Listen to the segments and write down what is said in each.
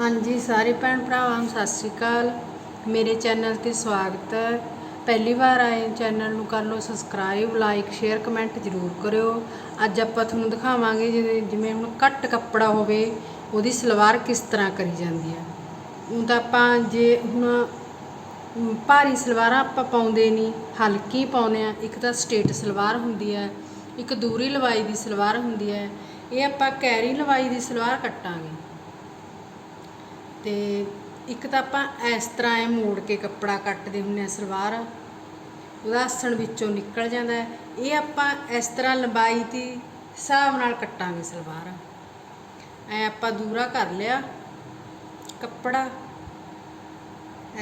ਹਾਂਜੀ, ਸਾਰੇ ਭੈਣ ਭਰਾਵਾਂ ਨੂੰ ਸਤਿ ਸ਼੍ਰੀ ਅਕਾਲ। ਮੇਰੇ ਚੈਨਲ ਤੇ ਸਵਾਗਤ ਹੈ। ਪਹਿਲੀ ਵਾਰ ਆਏ ਚੈਨਲ ਨੂੰ ਕਰ ਲਓ ਸਬਸਕ੍ਰਾਈਬ, ਲਾਈਕ, ਸ਼ੇਅਰ, ਕਮੈਂਟ ਜ਼ਰੂਰ ਕਰਿਓ। ਅੱਜ ਆਪਾਂ ਤੁਹਾਨੂੰ ਦਿਖਾਵਾਂਗੇ ਜਿਵੇਂ ਜਿਵੇਂ ਹੁਣ ਘੱਟ ਕੱਪੜਾ ਹੋਵੇ, ਉਹਦੀ ਸਲਵਾਰ ਕਿਸ ਤਰ੍ਹਾਂ ਕਰੀ ਜਾਂਦੀ ਹੈ। ਉਹ ਤਾਂ ਆਪਾਂ ਜੇ ਹੁਣ ਭਾਰੀ ਸਲਵਾਰਾਂ ਆਪਾਂ ਪਾਉਂਦੇ ਨਹੀਂ, ਹਲਕੀ ਪਾਉਂਦੇ ਆ ਇੱਕ ਤਾਂ ਸਟੇਟ ਸਲਵਾਰ ਹੁੰਦੀ ਹੈ, ਇੱਕ ਦੂਰੀ ਲਵਾਈ ਦੀ ਸਲਵਾਰ ਹੁੰਦੀ ਹੈ। ਇਹ ਆਪਾਂ ਕੈਰੀ ਲਵਾਈ ਦੀ ਸਲਵਾਰ ਕੱਟਾਂਗੇ। ਤੇ ਇੱਕ ਤਾਂ ਆਪਾਂ ਇਸ ਤਰ੍ਹਾਂ ਇਹ ਮੋੜ ਕੇ ਕੱਪੜਾ ਕੱਟਦੇ ਹੁੰਨੇ ਆ ਸਲਵਾਰ ਉਹਦਾ ਆਸਣ ਵਿੱਚੋਂ ਨਿਕਲ ਜਾਂਦਾ ਇਹ ਆਪਾਂ ਇਸ ਤਰ੍ਹਾਂ ਲੰਬਾਈ ਦੀ ਹਿਸਾਬ ਨਾਲ ਕੱਟਾਂਗੇ ਸਲਵਾਰ। ਐ ਆਪਾਂ ਦੂਰਾ ਕਰ ਲਿਆ ਕੱਪੜਾ,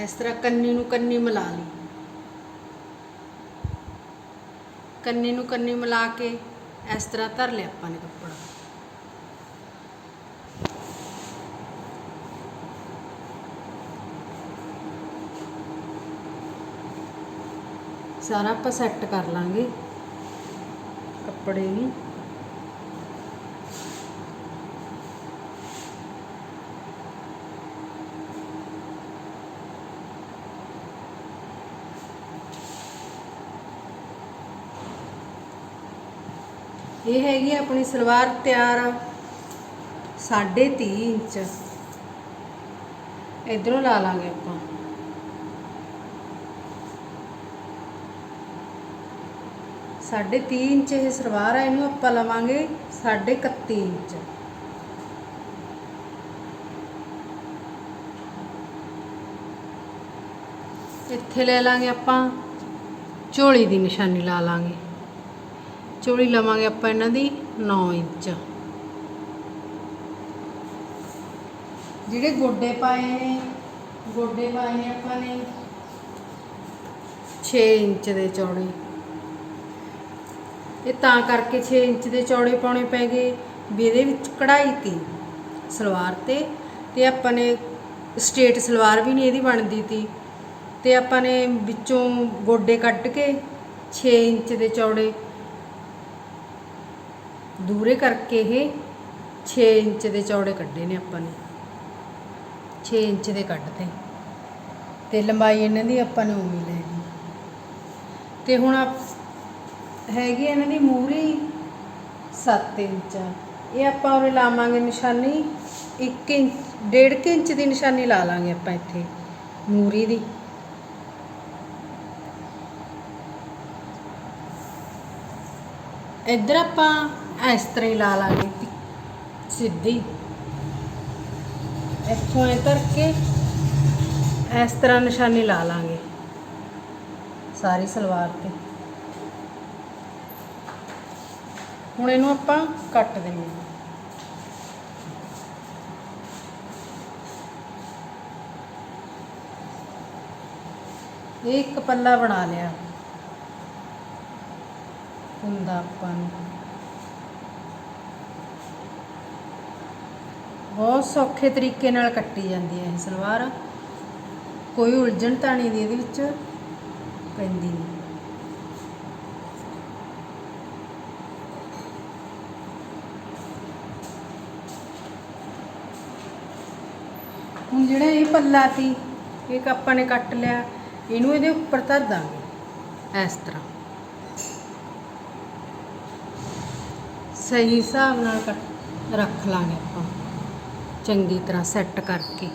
ਇਸ ਤਰ੍ਹਾਂ ਕੰਨੀ ਨੂੰ ਕੰਨੀ ਮਿਲਾ ਲਈ। ਕੰਨੀ ਨੂੰ ਕੰਨੀ ਮਿਲਾ ਕੇ ਇਸ ਤਰ੍ਹਾਂ ਧਰ ਲਿਆ ਆਪਾਂ ਨੇ ਕੱਪੜਾ। ਸਾਰਾ ਆਪਾਂ ਸੈੱਟ ਕਰ ਲਾਂਗੇ। ਕੱਪੜੇ ਨੂੰ ਇਹ ਹੈਗੀ ਆਪਣੀ ਸਲਵਾਰ ਤਿਆਰ 30 ਇੰਚ। ਇਧਰੋਂ ਲਾ ਲਾਂਗੇ ਆਪਾਂ। ਸਾਢੇ 3 ਇੰਚ ਇਹ ਸਲਵਾਰ ਹੈ ਇਹਨੂੰ ਆਪਾਂ ਲਵਾਂਗੇ ਸਾਢੇ 31 ਇੰਚ। ਇੱਥੇ ਲੈ ਲਾਂਗੇ ਆਪਾਂ ਝੋਲੀ ਦੀ ਨਿਸ਼ਾਨੀ ਲਾ ਲਾਂਗੇ। ਝੋਲੀ ਲਵਾਂਗੇ ਆਪਾਂ ਇਹਨਾਂ ਦੀ 9 ਇੰਚ। ਜਿਹੜੇ ਗੋਡੇ ਪਾਏ ਨੇ, ਗੋਡੇ ਪਾਏ ਨੇ ਆਪਾਂ ਨੇ 6 ਇੰਚ ਦੇ ਚੌੜੇ। ਇਹ ਤਾਂ ਕਰਕੇ 6 ਇੰਚ ਦੇ ਚੌੜੇ ਪਾਉਣੇ ਪੈ ਗਏ ਵੀ ਇਹਦੇ ਵਿੱਚ ਕਢਾਈ ਤੀ, ਸਲਵਾਰ ਤੇ ਤੇ ਆਪਾਂ ਨੇ ਸਟੇਟ ਸਲਵਾਰ ਵੀ ਨਹੀਂ ਇਹਦੀ ਬਣਦੀ ਤੀ। ਤੇ ਆਪਾਂ ਨੇ ਵਿੱਚੋਂ ਗੋਡੇ ਕੱਢ ਕੇ 6 ਇੰਚ ਦੇ ਚੌੜੇ ਦੂਰੇ ਕਰਕੇ ਇਹ 6 ਇੰਚ ਦੇ ਚੌੜੇ ਕੱਢੇ ਨੇ ਆਪਾਂ ਨੇ। 6 ਇੰਚ ਦੇ ਕੱਢਤੇ। ਤੇ ਲੰਬਾਈ ਇਹਨਾਂ ਦੀ ਆਪਾਂ ਨੇ ਉਵੇਂ ਲੈ ਲਈ ਤੇ ਹੁਣ ਆਪ- ਹੈਗੀ ਇਹਨਾਂ ਦੀ ਮੂਰੀ 7 ਇੰਚ। ਇਹ ਆਪਾਂ ਉਰੇ ਲਾਵਾਂਗੇ ਨਿਸ਼ਾਨੀ 1 ਇੰਚ 1.5 ਇੰਚ ਦੀ ਨਿਸ਼ਾਨੀ ਲਾ ਲਾਂਗੇ ਆਪਾਂ ਇੱਥੇ ਮੂਰੀ ਦੀ। ਇੱਧਰ ਆਪਾਂ ਇਸ ਤਰ੍ਹਾਂ ਹੀ ਲਾ ਲਾਂਗੇ ਸਿੱਧੀ। ਇੱਥੋਂ ਐ ਧਰ ਕੇ ਇਸ ਤਰ੍ਹਾਂ ਨਿਸ਼ਾਨੀ ਲਾ ਲਾਂਗੇ, ਸਾਰੀ ਸਲਵਾਰ ਤੇ। ਹੁਣ ਇਹਨੂੰ ਆਪਾਂ ਕੱਟ ਦਿੰਦੇ ਹਾਂ। ਇਹ ਇੱਕ ਪੱਲਾ ਬਣਾ ਲਿਆ। ਹੁੰਦਾ ਆਪਾਂ ਨੂੰ। ਬਹੁਤ ਸੌਖੇ ਤਰੀਕੇ ਨਾਲ ਕੱਟੀ ਜਾਂਦੀ ਹੈ ਇਹ ਸਲਵਾਰ। ਕੋਈ ਉਲਝਣ ਤਾਂ ਨਹੀਂ ਦੀ ਇਹਦੇ ਵਿੱਚ। ਪੈਂਦੀ ਨਹੀਂ। ਹੁਣ ਜਿਹੜਾ ਇਹ ਪੱਲਾ ਸੀ, ਇਹ ਆਪਾਂ ਨੇ ਕੱਟ ਲਿਆ, ਇਹਨੂੰ ਇਹਦੇ ਉੱਪਰ ਧਰ ਦਾਂਗੇ, ਇਸ ਤਰ੍ਹਾਂ। ਸਹੀ ਹਿਸਾਬ ਨਾਲ ਕੱਟ, ਰੱਖ ਲਾਂਗੇ ਆਪਾਂ, ਚੰਗੀ ਤਰ੍ਹਾਂ ਸੈੱਟ ਕਰਕੇ।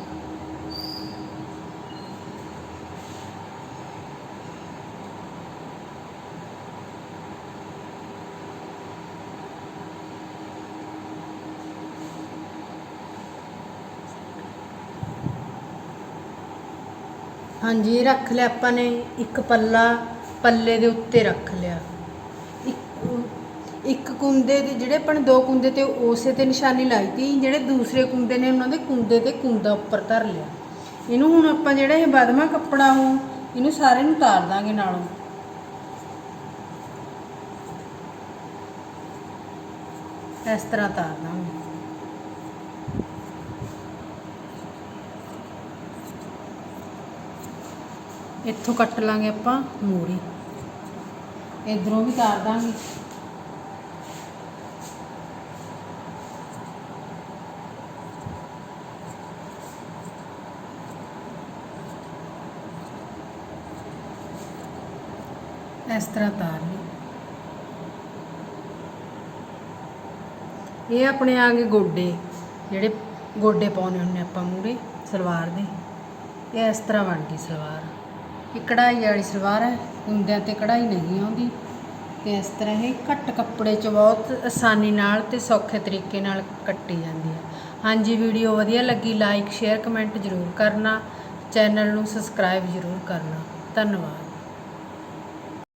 ਹਾਂਜੀ, ਰੱਖ ਲਿਆ ਆਪਾਂ ਨੇ। ਇੱਕ ਪੱਲਾ ਪੱਲੇ ਦੇ ਉੱਤੇ ਰੱਖ ਲਿਆ। ਇੱਕ ਇੱਕ ਕੁੰਦੇ ਦੇ ਜਿਹੜੇ ਆਪਾਂ ਨੇ ਦੋ ਕੁੰਦੇ ਤੇ ਉਸੇ ਤੇ ਨਿਸ਼ਾਨੀ ਲਾਈ ਤੀ, ਜਿਹੜੇ ਦੂਸਰੇ ਕੁੰਦੇ ਨੇ ਉਹਨਾਂ ਦੇ ਕੁੰਦੇ ਤੇ ਕੁੰਦਾ ਉੱਪਰ ਧਰ ਲਿਆ। ਇਹਨੂੰ ਹੁਣ ਆਪਾਂ ਜਿਹੜਾ ਇਹ ਬਦਮਾ ਕੱਪੜਾ ਉਹ ਇਹਨੂੰ ਸਾਰੇ ਨੂੰ ਤਾਰ ਦਾਂਗੇ ਨਾਲੋਂ। ਇਸ ਤਰ੍ਹਾਂ ਤਾਰ ਦਾਂਗੇ। ਇੱਥੋਂ ਕੱਟ ਲਾਂਗੇ ਆਪਾਂ ਮੂੜੀ ਇਧਰੋਂ ਵੀ ਤਾਰ ਦਾਂਗੇ। ਇਸ ਤਰ੍ਹਾਂ ਤਾਰ ਇਹ ਆਪਣੇ ਆ ਗਏ ਗੋਡੇ, ਜਿਹੜੇ ਗੋਡੇ ਪਾਉਣੇ ਹੁੰਨੇ ਆਪਾਂ ਮੂਰੇ ਸਲਵਾਰ ਦੇ। ਇਹ ਇਸ ਤਰ੍ਹਾਂ ਬਣ ਗਈ ਸਲਵਾਰ। ਇਹ ਕਢਾਈ ਵਾਲੀ ਸਲਵਾਰ ਹੈ, ਕੁੰਦਿਆਂ ਤੇ ਕਢਾਈ ਨਹੀਂ ਆਉਂਦੀ। ਤੇ ਇਸ ਤਰ੍ਹਾਂ ਇਹ ਘੱਟ ਕੱਪੜੇ 'ਚ ਬਹੁਤ ਆਸਾਨੀ ਨਾਲ ਤੇ ਸੌਖੇ ਤਰੀਕੇ ਨਾਲ ਕੱਟੀ ਜਾਂਦੀ ਹੈ। ਹਾਂਜੀ, ਵੀਡੀਓ ਵਧੀਆ ਲੱਗੀ ਲਾਈਕ ਸ਼ੇਅਰ ਕਮੈਂਟ ਜ਼ਰੂਰ ਕਰਨਾ। ਚੈਨਲ ਨੂੰ ਸਬਸਕ੍ਰਾਈਬ ਜ਼ਰੂਰ ਕਰਨਾ। ਧੰਨਵਾਦ।